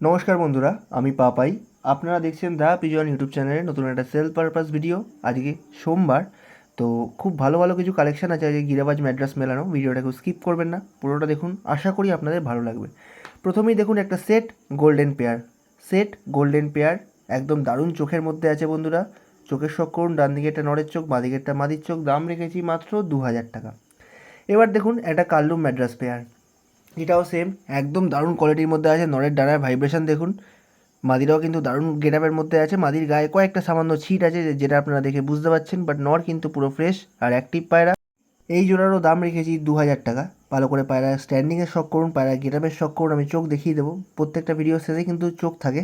নমস্কার বন্ধুরা, আমি পাপাই। আপনারা দেখছেন দা পিজন ইউটিউব চ্যানেলে নতুন একটা সেল পারপাস ভিডিও আজকে সোমবার। তো খুব ভালো ভালো কিছু কালেকশন আছে আজকে গিরাবাজ ম্যাড্রাস মেলানো। ভিডিওটাকে স্কিপ করবেন না। পুরোটা দেখুন, আশা করি আপনাদের ভালো লাগবে। প্রথমেই দেখুন একটা set golden pair set golden pair একদম দারুণ চোখের মধ্যে আছে বন্ধুরা। চোখের শখ করুন ডান দিকে একটা নড়ের চোখ বাঁ দিকে একটা মাদির চোখ, দাম রেখেছি মাত্র দু হাজার টাকা। এবার দেখুন একটা কাল্লুম ম্যাড্রাস পেয়ার এটাও সেম একদম দারুণ কোয়ালিটির মধ্যে আছে নরের ডানার ভাইব্রেশন দেখুন। মাদিরাও কিন্তু দারুণ গেটআপের মধ্যে আছে, মাদির গায়ে কয়েকটা সামান্য ছিট আছে যেটা আপনারা দেখে বুঝতে পারছেন বাট নর কিন্তু পুরো ফ্রেশ আর অ্যাক্টিভ পায়রা। এই জোড়ারও দাম রেখেছি দু হাজার টাকা। ভালো করে পায়রা স্ট্যান্ডিংয়ের শখ করুন, পায়রা গেটআপের শখ করুন, আমি চোখ দেখিয়ে দেবো। প্রত্যেকটা ভিডিও শেষে কিন্তু চোখ থাকে।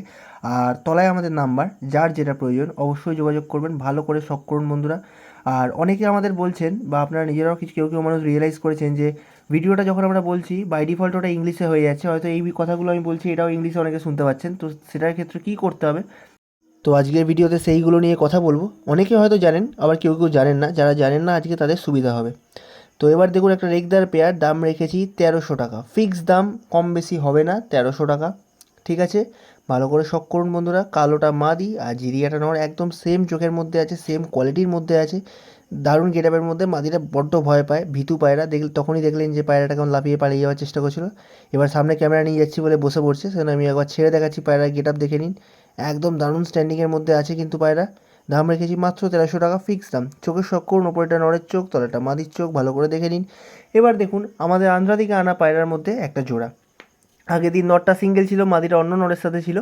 আর তলায় আমাদের নাম্বার যার যেটা প্রয়োজন অবশ্যই যোগাযোগ করবেন, ভালো করে শখ করুন বন্ধুরা। আর অনেকে আমাদের বলছেন বা আপনারা নিজেরাও কিছু কেউ কেউ মানুষ রিয়েলাইজ করেছেন যে ভিডিওটা যখন আমরা বলছি বাই ডিফল্ট ওটা ইংলিশে হয়ে যাচ্ছে, হয়তো এই কথাগুলো আমি বলছি, এটাও ইংলিশে অনেকে শুনতে পাচ্ছেন, তো সেটার ক্ষেত্রে কী করতে হবে? তো আজকের ভিডিওতে সেইগুলো নিয়ে কথা বলব। অনেকে হয়তো জানেন, আবার কেউ কেউ জানেন না, যারা জানেন না আজকে তাদের সুবিধা হবে। তো এবার দেখুন একটা রেগদার পেয়ার দাম রেখেছি তেরোশো টাকা। ফিক্স দাম কম বেশি হবে না, তেরোশো টাকা। ঠিক আছে? ভালো করে শখ করুন বন্ধুরা, কালোটা মাদি আর জিরিয়াটা নর একদম সেম চোখের মধ্যে আছে সেম কোয়ালিটির মধ্যে আছে। দারুণ গেটআপের মধ্যে মাদিরা বড্ড ভয় পায়, ভীতু পায়রা দেখলে তখনই দেখলেন যে পায়রাটা কেমন লাফিয়ে পালিয়ে যাওয়ার চেষ্টা করছিল। এবার সামনে ক্যামেরা নিয়ে যাচ্ছি বলে বসে পড়ছে সেখানে আমি একবার ছেড়ে দেখাচ্ছি পায়রার গেটআপ দেখে নিন। একদম দারুণ স্ট্যান্ডিংয়ের মধ্যে আছে কিন্তু পায়রা। দাম রেখেছি মাত্র তেরোশো টাকা ফিক্স দাম। চোখের শখ করুন ওপরেটা নরের চোখ, তলাটা মাদির চোখ, ভালো করে দেখে নিন। এবার দেখুন, আমাদের আন্ধ্রা থেকে আনা পায়রার মধ্যে একটা জোড়া। আগের দিন নটটা সিঙ্গেল ছিল মাদিটা অন্য নরের সাথে ছিল।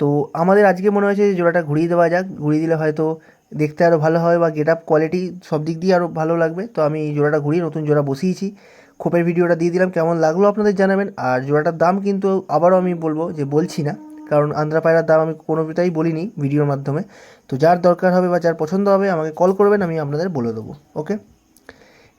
তো আমাদের আজকে মনে হয়েছে যে জোড়াটা ঘুরিয়ে দেওয়া যাক। ঘুরিয়ে দিলে হয়তো দেখতে আরও ভালো হয় বা গেট আপ কোয়ালিটি সব দিক দিয়ে আরও ভালো লাগবে। তো আমি এই জোড়াটা ঘুরিয়ে নতুন জোড়া বসিয়েছি। খোপের ভিডিওটা দিয়ে দিলাম, কেমন লাগল আপনাদের জানাবেন। আর জোড়াটার দাম কিন্তু আবারও আমি বলব যে বলছি না, কারণ আন্ধ্রা পায়রার দাম আমি কোনোটাই বলিনি ভিডিওর মাধ্যমে। তো যার দরকার হবে বা যার পছন্দ হবে আমাকে কল করবেন, আমি আপনাদের বলে দেবো ওকে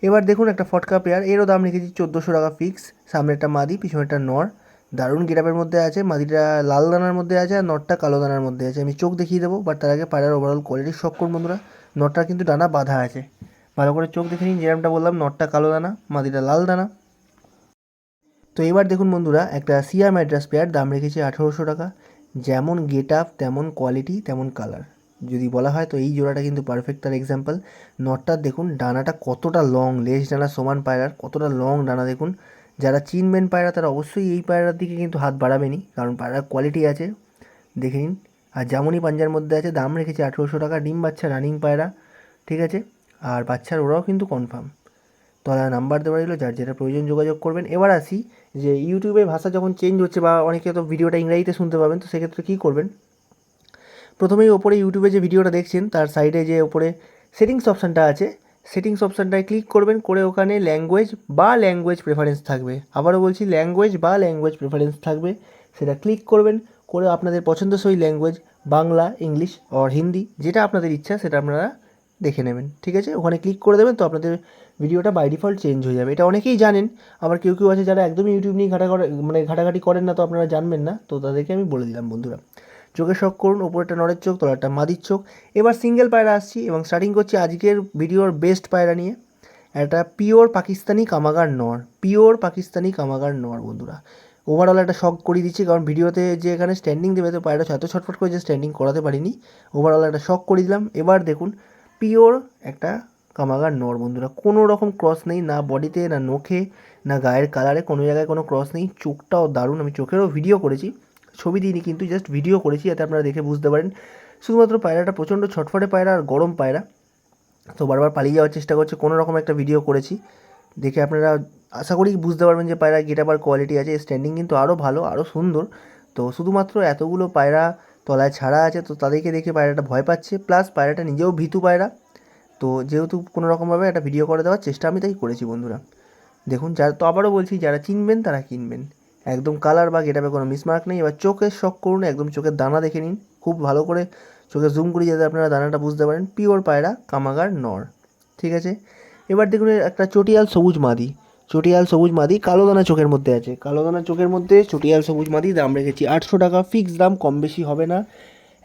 এবার দেখুন একটা ফটকা পেয়ার এরও দাম রেখেছি চোদ্দোশো টাকা ফিক্স সামনে একটা মাদি পিছনে একটা নর। দারুণ গেটাপের মধ্যে আছে মাদিটা লাল দানার মধ্যে আছে আর নটটা কালো দানার মধ্যে আছে। আমি চোখ দেখিয়ে দেবো বাট তার আগে পায়রার ওভারঅল কোয়ালিটির শখ করুন বন্ধুরা। নটটার কিন্তু ডানা বাঁধা আছে। ভালো করে চোখ দেখে নিন যেরকমটা বললাম, নটটা কালো দানা মাদিটা লাল দানা। তো এবার দেখুন বন্ধুরা, একটা সিয়ার ম্যাড্রাস পেয়ার দাম রেখেছি আঠেরোশো টাকা। যেমন গেট আপ তেমন কোয়ালিটি তেমন কালার যদি বলা হয়, তো এই জোড়াটা কিন্তু পারফেক্ট তার এক্সাম্পল নটটার দেখুন ডানাটা কতটা লং লেজ ডানা সমান পায়রার, কতটা লং ডানা দেখুন। যারা চিনবেন পায়রা, তারা অবশ্যই এই পায়রার দিকে কিন্তু হাত বাড়াবেনই। কারণ পায়রার কোয়ালিটি আছে, দেখে নিন। আর যেমনই পাঞ্জার মধ্যে আছে, দাম রেখেছে আঠেরোশো টাকা, ডিম বাচ্চা রানিং পায়রা, ঠিক আছে? আর বাচ্চার ওরাও কিন্তু কনফার্ম তলায় নাম্বার দেওয়া রইল, যার যেটা প্রয়োজন যোগাযোগ করবেন। এবার আসি, যে ইউটিউবে ভাষা যখন চেঞ্জ হচ্ছে বা অনেকে তো ভিডিওটা ইংরাজিতে শুনতে পাবেন, তো সেক্ষেত্রে কী করবেন? প্রথমেই ওপরে ইউটিউবে যে ভিডিওটা দেখছেন, তার সাইডে যে ওপরে সেটিংস অপশানটা আছে সেটিংস অপশানটায় ক্লিক করবেন, করে ওখানে ল্যাঙ্গুয়েজ বা ল্যাঙ্গুয়েজ প্রেফারেন্স থাকবে। আবারও বলছি ল্যাঙ্গুয়েজ বা ল্যাঙ্গুয়েজ প্রেফারেন্স থাকবে। সেটা ক্লিক করবেন, করে আপনাদের পছন্দসই language Bangla English or Hindi যেটা আপনাদের ইচ্ছা সেটা আপনারা দেখে নেবেন। ঠিক আছে? ওখানে ক্লিক করে দেবেন, তো আপনাদের ভিডিওটা বাই ডিফল্ট চেঞ্জ হয়ে যাবে। এটা অনেকেই জানেন, আবার কেউ কেউ আছে যারা একদমই ইউটিউব নিয়ে ঘাটা মানে ঘাটাঘাটি করেন না, তো আপনারা জানবেন না, তো তাদেরকে আমি বলে দিলাম বন্ধুরা। চোখে শখ করুন ওপরটা নরের চোখ তলাটা মাদির চোখ। এবার সিঙ্গেল পায়রা আসছি এবং স্টার্টিং করছি আজকের ভিডিওর বেস্ট পায়রা নিয়ে। একটা পিওর পাকিস্তানি কামাগার নর পিওর পাকিস্তানি কামাগার নর, বন্ধুরা। ওভারঅল একটা শখ করিয়ে দিচ্ছি, কারণ ভিডিওতে যে এখানে স্ট্যান্ডিং দেবে, তো পায়রাটা এত ছটফট করে যে স্ট্যান্ডিং করাতে পারিনি। ওভারঅল একটা শখ করিয়ে দিলাম। এবার দেখুন পিওর একটা কামাগার নর, বন্ধুরা। কোনো রকম ক্রস নেই, না বডিতে না নখে, না গায়ের কালারে কোনো জায়গায় কোনো ক্রস নেই। চোখটাও দারুণ, আমি চোখেরও ভিডিও করেছি। ছবি দিইনি, কিন্তু জাস্ট ভিডিও করেছি, যাতে আপনারা দেখে বুঝতে পারেন। শুধুমাত্র পায়রাটা, প্রচণ্ড ছটফটে পায়রা আর গরম পায়রা। তো বারবার পালিয়ে যাওয়ার চেষ্টা করছে, কোনো রকম একটা ভিডিও করেছি। দেখে আপনারা আশা করি বুঝতে পারবেন যে পায়রা গেট আবার কোয়ালিটি আছে স্ট্যান্ডিং কিন্তু আরও ভালো আরও সুন্দর। তো শুধুমাত্র এতগুলো পায়রা তলায় ছাড়া আছে, তো তাদেরকে দেখে পায়রাটা ভয় পাচ্ছে প্লাস পায়রাটা নিজেও ভীতু পায়রা। তো যেহেতু কোনো রকমভাবে একটা ভিডিও করে দেওয়ার চেষ্টা আমি তাই করেছি বন্ধুরা। দেখুন যারা তো আবারও বলছি, যারা চিনবেন তারা কিনবেন। একদম কালার বা গেটাপে কোনো মিসমার্ক নেই। এবার চোখের শখ করুন, একদম চোখের দানা দেখে নিন। খুব ভালো করে চোখে জুম করে যাতে আপনারা দানাটা বুঝতে পারেন। পিওর পায়রা, কামাগার, নর। ঠিক আছে? এবার দেখুন একটা চটিয়াল সবুজ মাদি। চটিয়াল সবুজ মাদি কালো দানা চোখের মধ্যে আছে। কালো দানা চোখের মধ্যে চটিয়াল সবুজ মাদি, দাম রেখেছি আটশো টাকা। ফিক্স দাম কম বেশি হবে না।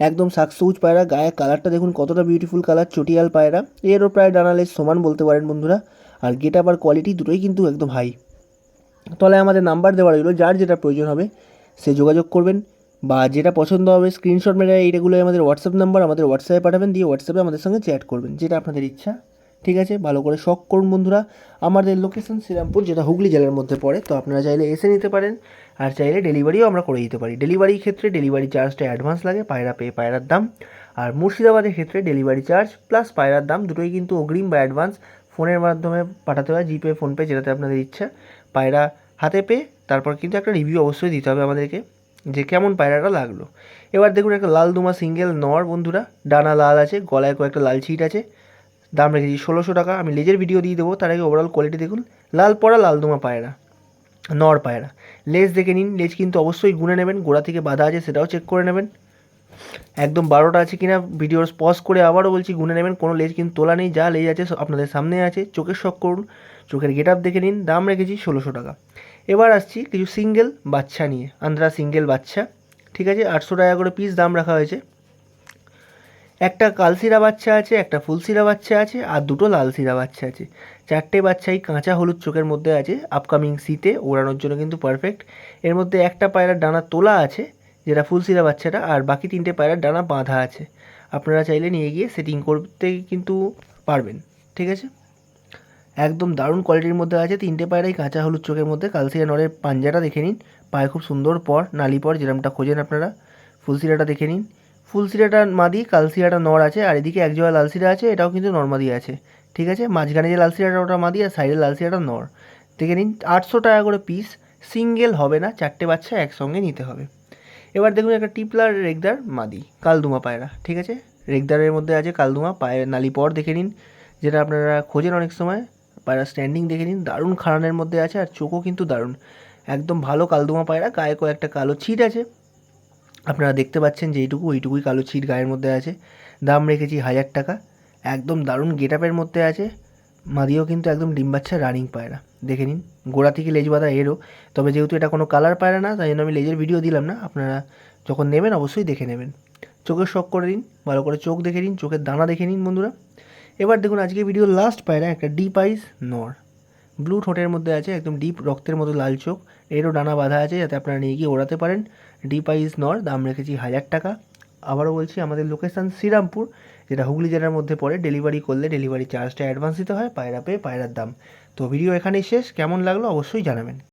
একদম শাক সবুজ পায়রা গায়ে কালারটা দেখুন কতটা বিউটিফুল কালার চটিয়াল পায়রা। এরও প্রায় ডানালেস সমান বলতে পারেন বন্ধুরা। আর গেট আপ আর কোয়ালিটি দুটোই কিন্তু একদম হাই তলায় আমাদের নাম্বার দেওয়া রইল, যার যেটা প্রয়োজন হবে সে যোগাযোগ করবেন বা যেটা পছন্দ হবে স্ক্রিনশট মেরে এইটাগুলো আমাদের হোয়াটসঅ্যাপ নাম্বার আমাদের হোয়াটসঅ্যাপে পাঠাবেন, দিয়ে হোয়াটসঅ্যাপে আমাদের সঙ্গে চ্যাট করবেন, যেটা আপনাদের ইচ্ছা। ঠিক আছে? ভালো করে শখ করুন বন্ধুরা। আমাদের লোকেশন শ্রীরামপুর, যেটা হুগলি জেলার মধ্যে পড়ে, তো আপনারা চাইলে এসে নিতে পারেন, আর চাইলে ডেলিভারিও আমরা করে দিতে পারি। ডেলিভারির ক্ষেত্রে ডেলিভারি চার্জটা অ্যাডভান্স লাগে, পায়রা পেয়ে পায়রার দাম। আর মুর্শিদাবাদের ক্ষেত্রে ডেলিভারি চার্জ প্লাস পায়রার দাম, দুটোই কিন্তু অগ্রিম বা অ্যাডভান্স ফোনের মাধ্যমে পাঠাতে হয় জিপে ফোনপে যেটাতে আপনাদের ইচ্ছা। পায়রা হাতে পেয়ে তারপর কিন্তু একটা রিভিউ অবশ্যই দিতে হবে আমাদেরকে যে কেমন পায়রাটা লাগল। এবার দেখুন একটা লাল দুমা সিঙ্গেল নর বন্ধুরা, ডানা লাল আছে, গলায় কয়েকটা লাল ছিট আছে, দাম রেখেছি ষোলোশো টাকা। আমি লেজের ভিডিও দিয়ে দেবো, তার আগে ওভারঅল কোয়ালিটি দেখুন, লাল পড়া লাল দুমা পায়রা, নর পায়রা। লেজ দেখে নিন, লেজ কিন্তু অবশ্যই গুনে নেবেন, গোড়া থেকে বাঁধা আছে সেটাও চেক করে নেবেন। একদম বারোটা আছে কিনা ভিডিওর পজ করে আবারও বলছি গুনে নেবেন, কোনো লেজ কিন্তু তোলা নেই, যা লেজ আছে আপনাদের সামনে আছে, চোখের শখ করুন, চোখের গেট আপ দেখে নিন, দাম রেখেছি ষোলোশো টাকা। এবার আসছি কিছু সিঙ্গেল বাচ্চা নিয়ে আন্দ্রা সিঙ্গেল বাচ্চা, ঠিক আছে? আটশো টাকা করে পিস দাম রাখা হয়েছে। একটা কালসিরা বাচ্চা আছে, একটা ফুলসিরা বাচ্চা আছে, আর দুটো লাল সিরা বাচ্চা আছে। চারটে বাচ্চাই কাঁচা হলুদ চোখের মধ্যে আছে আপকামিং শীতে ওড়ানোর জন্য কিন্তু পারফেক্ট এর মধ্যে একটা পায়রার ডানা তোলা আছে, যেটা ফুলসিরা বাচ্চাটা, আর বাকি তিনটে পায়রার ডানা বাঁধা আছে। আপনারা চাইলে নিয়ে গিয়ে সেটিং করতে কিন্তু পারবেন, ঠিক আছে? একদম দারুণ কোয়ালিটির মধ্যে আছে, তিনটে পায়রাই কাঁচা হলুদ চোখের মধ্যে কালসিরা নরের পাঞ্জাটা দেখে নিন। পায়ে খুব সুন্দর পর, নালি পর যেরকমটা খোঁজেন আপনারা ফুলসিরাটা দেখে নিন। ফুলসিরাটা মাদি কালসিরাটা নর আছে, আর এদিকে এক জোড়া লালসিরা আছে, এটাও কিন্তু নর্মাদি আছে। ঠিক আছে? মাঝখানে যে লালসিরাটা ওটা মাদি আর সাইডে লালসিরাটা নর। দেখে নিন, আটশো টাকা করে পিস সিঙ্গেল হবে না, চারটে বাচ্চা একসঙ্গে নিতে হবে। এবার দেখুন একটা টিপলার রেগদার মাদি কালদুমা পায়রা। ঠিক আছে? রেগদারের মধ্যে আছে কালদুমা পায়ের নালি পর দেখে নিন, যেটা আপনারা খোঁজেন অনেক সময়। পায়রা স্ট্যান্ডিং দেখে নিন, দারুণ খাড়ানের মধ্যে আছে আর চোখও কিন্তু দারুণ। একদম ভালো কালদুমা পায়রা, গায়ে কয়েকটা কালো ছিট আছে। আপনারা দেখতে পাচ্ছেন যে এইটুকু, ওইটুকুই কালো ছিট গায়ের মধ্যে আছে। দাম রেখেছি হাজার টাকা। একদম দারুণ গেট আপের মধ্যে আছে। মাদিও কিন্তু একদম ডিম বাচ্চা রানিং পায়রা। দেখে নিন, গোড়া থেকে লেজ বাঁধা এরও। তবে যেহেতু এটা কোনো কালার পায়রা না, তাই জন্য আমি লেজের ভিডিও দিলাম না। আপনারা যখন নেবেন অবশ্যই দেখে নেবেন। চোখের শখ করে নিন, ভালো করে চোখ দেখে নিন, চোখের দানা দেখে নিন বন্ধুরা। এবার দেখুন আজকে ভিডিও লাস্ট পায়রা, একটা ডিপ আইস নর। ব্লু ঠোঁটের মধ্যে আছে, একদম ডিপ রক্তের মতো লাল চোখ। এরও ডানা বাঁধা আছে, যাতে আপনারা নিয়ে গিয়ে ওড়াতে পারেন। ডিপ আইস নর, দাম রেখেছি হাজার টাকা। আবারও বলছি, আমাদের লোকেশান শ্রীরামপুর, যেটা হুগলি জেলার মধ্যে পড়ে। ডেলিভারি করলে ডেলিভারি চার্জটা অ্যাডভান্স দিতে হয়, পায়রা পেয়ে পায়রার দাম। তো ভিডিও এখানেই শেষ। কেমন লাগল অবশ্যই জানাবেন।